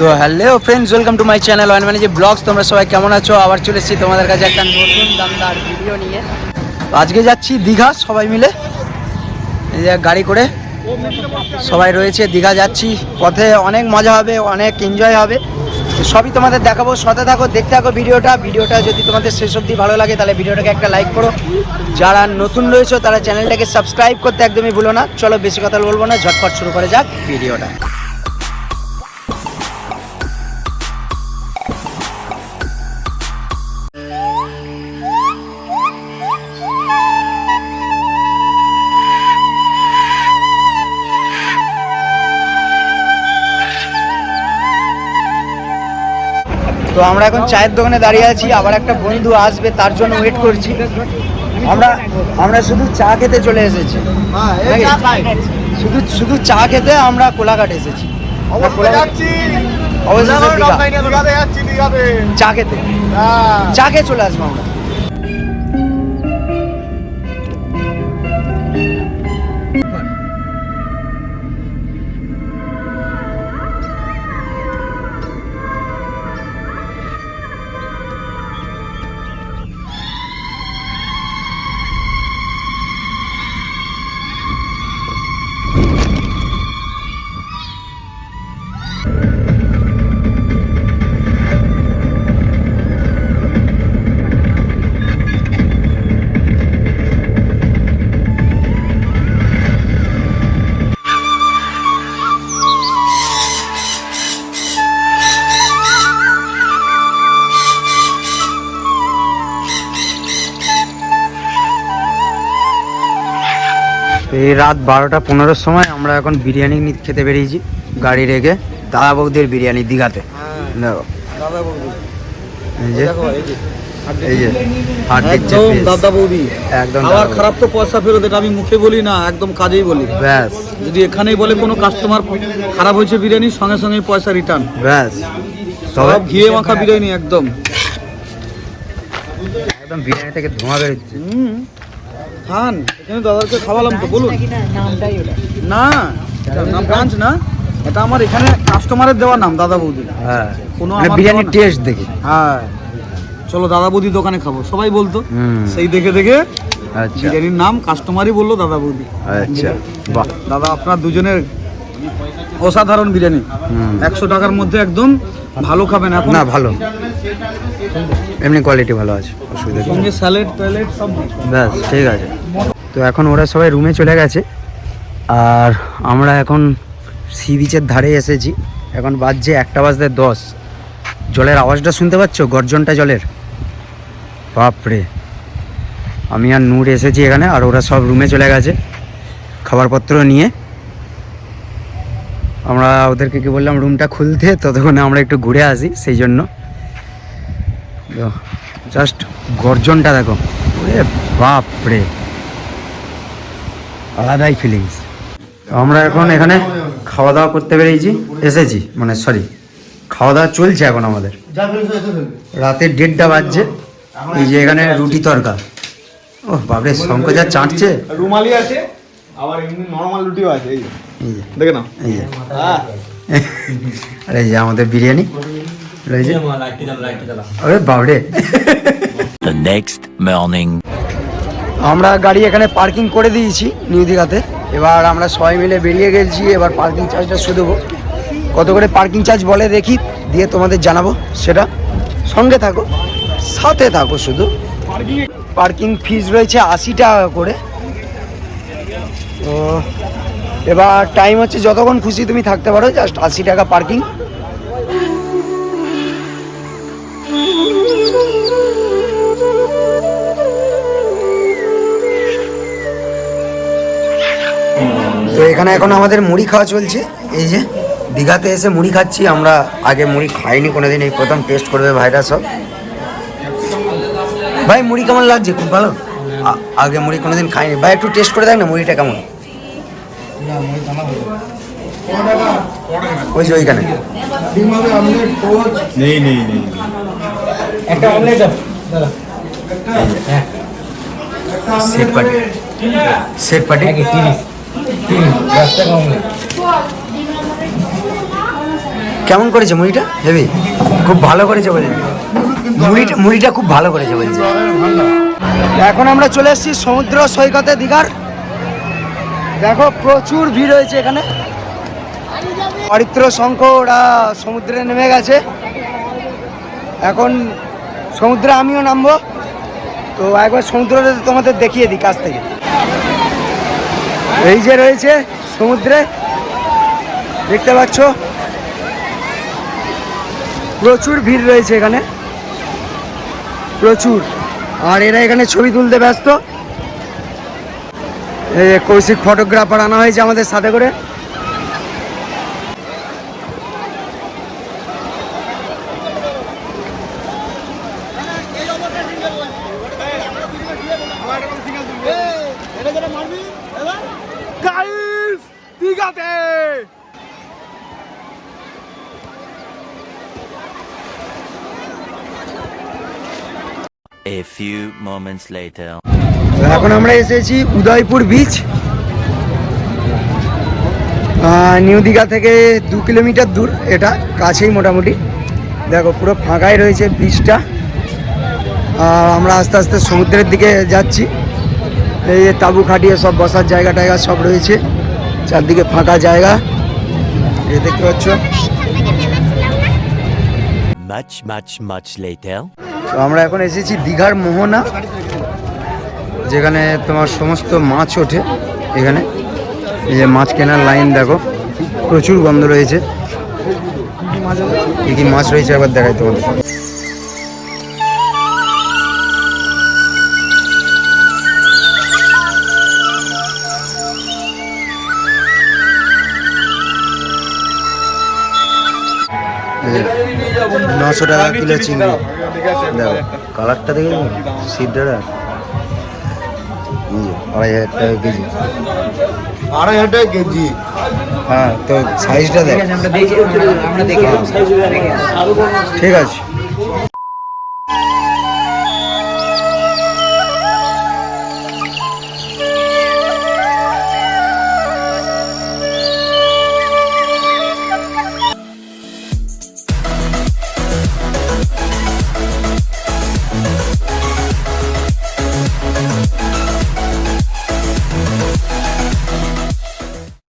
তো hello friends welcome to my channel one যে vlogs তোমরা সবাই কেমন আছো? আবার চলে এসেছি তোমাদের কাছে একটা নতুন দামদার ভিডিও নিয়ে। আজকে যাচ্ছি দীঘা সবাই মিলে। গাড়ি করে সবাই রয়েছে, দীঘা যাচ্ছি। পথে অনেক মজা হবে, অনেক এনজয় হবে। সবই তোমাদের দেখাবো, সাথে থাকো, দেখতে থাকো ভিডিওটা। ভিডিওটা যদি তোমাদের শেষ অবধি ভালো লাগে, তাহলে ভিডিওটাকে একটা লাইক করো। যারা নতুন রয়েছে, তারা চ্যানেলটাকে সাবস্ক্রাইব করতে একদমই ভুলো না। চলো বেশি কথা বলব না, ঝটপট শুরু করে যাক ভিডিওটা। তো আমরা এখন চায়ের দোকানে দাঁড়িয়ে আছি আবার একটা বন্ধু আসবে তার জন্য ওয়েট করছি। আমরা আমরা শুধু চা খেতে চলে এসেছি। শুধু শুধু চা খেতে আমরা কোলাঘাট এসেছি। চা খেতে। চা খেয়ে চলে আসব আমরা। এই রাত বারোটা পনেরোর সময় আমরা এখন বিরিয়ানি খেতে বেরিয়েছি গাড়ি রেখে দাদা বৌদির বিরিয়ানি দীঘাতে। দেখো। এই যে। এই যে। একদম দাদা বৌদি। একদম আবার খারাপ তো পয়সা ফেরত এটা আমি মুখে বলি না একদম কাজেই বলি। ব্যাস। যদি এখানেই বলে কোনো কাস্টমার খারাপ হয়েছে বিরিয়ানি সঙ্গে সঙ্গে পয়সা রিটার্ন ব্যাস। সব ঘিয়ে মাখা বিরিয়ানি একদম। একদম বিরিয়ানি থেকে ধোঁয়া বেরোচ্ছে। হুম। খান এখানে দাদাকে খাওয়ালাম তো বলুন। না নাম ব্রাঞ্চ না এটা আমার এখানে কাস্টমারের দেওয়া নাম দাদা বৌদি। হ্যাঁ। কোনো মানে বিরিয়ানির টেস্ট দেখি। হ্যাঁ। চলো দাদা বৌদি দোকানে খাব। সবাই বলতো সেই দেখে দেখে আচ্ছা। বিরিয়ানির নাম কাস্টমারই বলল দাদা বৌদি। আচ্ছা। বাহ। দাদা আপনার দুজনের অসাধারণ বিরিয়ানি। একশো টাকার মধ্যে একদম ভালো খাবেন এখন। না ভালো। এমনি কোয়ালিটি ভালো আছে অসুবিধা নেই। সঙ্গে স্যালাড টয়লেট সব ব্যাস ঠিক আছে। তো এখন ওরা সবাই রুমে চলে গেছে। আর আমরা এখন সি বিচের ধারে এসেছি। এখন বাজছে একটা বাজতে দশ। জলের আওয়াজটা শুনতে পাচ্ছ? গর্জনটা জলের। বাপরে। আমি আর নূর এসেছি এখানে আর ওরা সব রুমে চলে গেছে। খাবারপত্র নিয়ে। আমরা ওদেরকে কি বললাম রুমটা খুলতে ততক্ষণে আমরা একটু ঘুরে আসি সেই জন্য। জাস্ট গর্জনটা দেখো। ওরে বাপরে। আলাদাই ফিলিংস আমরা এখন এখানে খাওয়া দাওয়া করতে পেরেছি এসেছি মানে সরি খাওয়া দাওয়া চলছে এখন আমাদের। রাতের দেড়টা বাজছে এই যে এখানে রুটি তরকা। ও বাপরে শঙ্কর যা চাটছে। রুমালি আছে আবার এমনি নরমাল রুটিও আছে এই যে। দেখে নাও। এই যে। হ্যাঁ। আর এই যে আমাদের বিরিয়ানি। আমরা গাড়ি এখানে পার্কিং করে দিয়েছি নিউ দীঘাতে। এবার আমরা সবাই মিলে বেরিয়ে গেছি এবার পার্কিং চার্জটা শুধু দেবো। কত করে পার্কিং চার্জ বলে দেখি দিয়ে তোমাদের জানাব সেটা। সঙ্গে থাকো সাথে থাকো শুধু। পার্কিং ফিজ রয়েছে আশি টাকা করে। তো এবার টাইম হচ্ছে যতক্ষণ খুশি তুমি থাকতে পারো জাস্ট আশি টাকা পার্কিং এখানে এখন আমাদের মুড়ি খাওয়া চলছে। এই যে দীঘাতে এসে মুড়ি খাচ্ছি আমরা আগে মুড়ি খাইনি কোনোদিন এই প্রথম টেস্ট করবে ভাইরা সব। ভাই মুড়ি কেমন লাগছে? খুব ভালো? আগে মুড়ি কোনোদিন খাইনি। ভাই একটু টেস্ট করে দেখ না মুড়িটা কেমন। ওই যে ওইখানে। নেই নেই নেই। সেট পাটি সেট পাটি কেমন করেছে মুড়িটা? হেভি? খুব ভালো করেছে বলছে মুড়িটা মুড়িটা খুব ভালো করেছে বলছে এখন আমরা চলে এসেছি সমুদ্র সৈকতে দীঘার। দেখো, প্রচুর ভিড় হয়েছে এখানে। অরিত্র শঙ্খ ওরা সমুদ্রে নেমে গেছে। এখন সমুদ্রে আমিও নামবো। তো একবার সমুদ্রটা তোমাদের দেখিয়ে দিই কাছ থেকে। এই যে রয়েছে সমুদ্রে, দেখতে পাচ্ছ? প্রচুর ভিড় রয়েছে এখানে। প্রচুর। আর এরা এখানে ছবি তুলতে ব্যস্ত। কৌশিক ফটোগ্রাফার আনা হয়েছে আমাদের সাথে করে। দীঘাতে A few moments later. এখন আমরা এসেছি উদয়পুর বিচ নিউ দীঘা থেকে দু কিলোমিটার দূর এটা কাছেই মোটামুটি। দেখো পুরো ফাঁকাই রয়েছে বিচটা আর আমরা আস্তে আস্তে সমুদ্রের দিকে যাচ্ছি। এই যে তাঁবু খাটিয়ে সব বসার জায়গা টায়গা সব রয়েছে। চারদিকে ফাঁকা জায়গা। এই দেখতে পাচ্ছ। Much, much, much later. তো আমরা এখন এসেছি দীঘার মোহনা যেখানে তোমার সমস্ত মাছ ওঠে এখানে। এই যে মাছ কেনার লাইন দেখো প্রচুর গন্ধ রয়েছে। কি কি মাছ রয়েছে একবার দেখাই তোমাদের। নশো টাকা কিলো চিংড়ি। দেখো কালারটা দেখে সিটটা আড়াই হাজার টাকা কেজি। আড়াই হাজার টাকা কেজি। হ্যাঁ তো সাইজটা দেখ। ঠিক আছে।